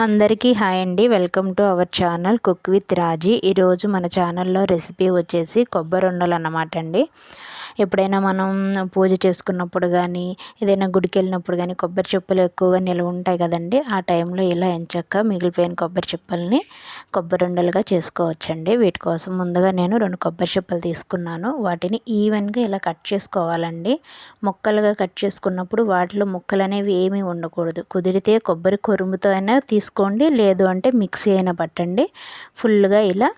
అందరికీ హాయ్ అండి. Welcome to our channel cook with Raji. ఈరోజు మన ఛానల్లో రెసిపీ వచ్చేసి కొబ్బరి ఉండలు అన్నమాట అండి. ఎప్పుడైనా మనం పూజ చేసుకున్నప్పుడు కానీ ఏదైనా గుడికి వెళ్ళినప్పుడు కానీ కొబ్బరి చెప్పులు ఎక్కువగా నిల్వ ఉంటాయి కదండి. ఆ టైంలో ఇలా ఎంచక్క మిగిలిపోయిన కొబ్బరి చెప్పుల్ని కొబ్బరి ఉండలుగా చేసుకోవచ్చండి. వీటి కోసం ముందుగా నేను రెండు కొబ్బరి చెప్పులు తీసుకున్నాను. వాటిని ఈవెన్గా ఇలా కట్ చేసుకోవాలండి. ముక్కలుగా కట్ చేసుకున్నప్పుడు వాటిలో ముక్కలు అనేవి ఏమీ ఉండకూడదు. కుదిరితే కొబ్బరి కొరుముతో అయినా తీసుకోండి లేదు అంటే మిక్సీ అయినా పట్టండి. ఫుల్గా ఇలా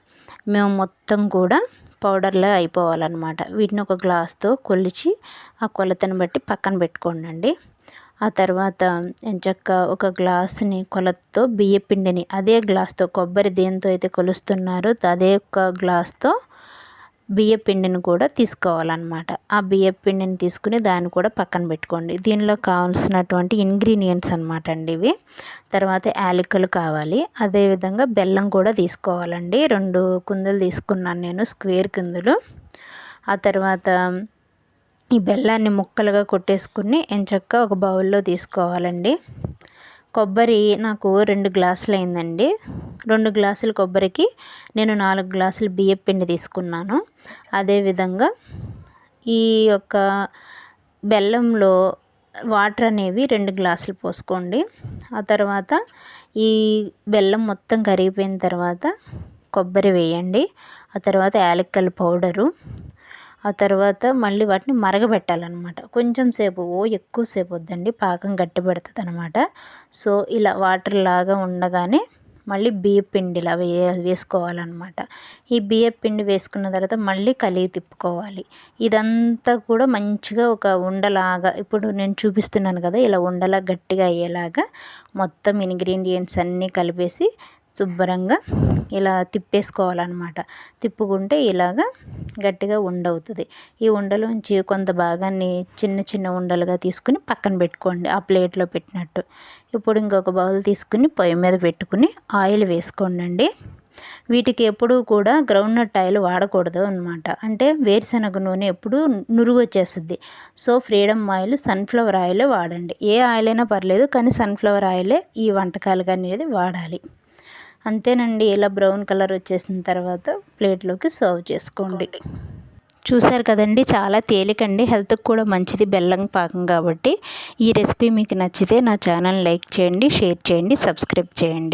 మేము మొత్తం కూడా పౌడర్లో అయిపోవాలన్నమాట. వీటిని ఒక గ్లాస్తో కొలిచి ఆ కొలతను బట్టి పక్కన పెట్టుకోండి ఆ తర్వాత ఎంచక్క ఒక గ్లాసుని కొలతతో బియ్యపిండిని అదే గ్లాస్తో కొబ్బరి దేంతో అయితే కొలుస్తున్నారో అదే ఒక గ్లాస్తో బియ్య పిండిని కూడా తీసుకోవాలన్నమాట. ఆ బియ్య పిండిని తీసుకుని దాన్ని కూడా పక్కన పెట్టుకోండి. దీనిలో కావాల్సినటువంటి ఇంగ్రీడియంట్స్ అనమాట అండి ఇవి. తర్వాత యాలకులు కావాలి. అదేవిధంగా బెల్లం కూడా తీసుకోవాలండి. రెండు కుందులు తీసుకున్నాను నేను స్క్వేర్ కుందులు. ఆ తర్వాత ఈ బెల్లాన్ని ముక్కలుగా కొట్టేసుకుని ఎంచక్క ఒక బౌల్లో తీసుకోవాలండి. కొబ్బరి నాకు రెండు గ్లాసులు అయిందండి. రెండు గ్లాసుల కొబ్బరికి నేను నాలుగు గ్లాసులు బియ్యం పిండి తీసుకున్నాను. అదేవిధంగా ఈ యొక్క బెల్లంలో వాటర్ అనేవి రెండు గ్లాసులు పోసుకోండి. ఆ తర్వాత ఈ బెల్లం మొత్తం కరిగిపోయిన తర్వాత కొబ్బరి వేయండి. ఆ తర్వాత యాలక్కల పౌడరు. ఆ తర్వాత మళ్ళీ వాటిని మరగబెట్టాలన్నమాట. కొంచెం సేపు ఓ ఎక్కువసేపు వద్దండి పాకం గట్టి పెడుతుంది అనమాట సో ఇలా వాటర్ లాగా ఉండగానే మళ్ళీ బియ్య పిండిలా వే వేసుకోవాలన్నమాట. ఈ బియ్య పిండి వేసుకున్న తర్వాత మళ్ళీ కలిగి తిప్పుకోవాలి. ఇదంతా కూడా మంచిగా ఒక ఉండలాగా ఇప్పుడు నేను చూపిస్తున్నాను కదా ఇలా ఉండలా గట్టిగా అయ్యేలాగా మొత్తం ఇంగ్రీడియంట్స్ అన్నీ కలిపేసి శుభ్రంగా ఇలా తిప్పేసుకోవాలన్నమాట. తిప్పుకుంటే ఇలాగా గట్టిగా ఉండవుతుంది. ఈ ఉండలోంచి కొంత భాగాన్ని చిన్న చిన్న ఉండలుగా తీసుకుని పక్కన పెట్టుకోండి ఆ ప్లేట్లో పెట్టినట్టు. ఇప్పుడు ఇంకొక బౌల్ తీసుకుని పొయ్యి మీద పెట్టుకుని ఆయిల్ వేసుకోండి వీటికి ఎప్పుడూ కూడా గ్రౌండ్ నట్ ఆయిల్ వాడకూడదు అనమాట అంటే వేరుశనగ నూనె ఎప్పుడూ నురుగు వచ్చేస్తుంది. So Freedom oil sunflower oil వాడండి. ఏ ఆయిల్ అయినా పర్లేదు కానీ సన్ఫ్లవర్ ఆయిలే ఈ వంటకాలుగా అనేది వాడాలి. అంతేనండి ఇలా బ్రౌన్ కలర్ వచ్చేసిన తర్వాత ప్లేట్లోకి సర్వ్ చేసుకోండి. చూసారు కదండి చాలా తేలికండి హెల్త్కి కూడా మంచిది బెల్లం పాకం కాబట్టి. ఈ రెసిపీ మీకు నచ్చితే నా ఛానల్ లైక్ చేయండి షేర్ చేయండి సబ్స్క్రైబ్ చేయండి.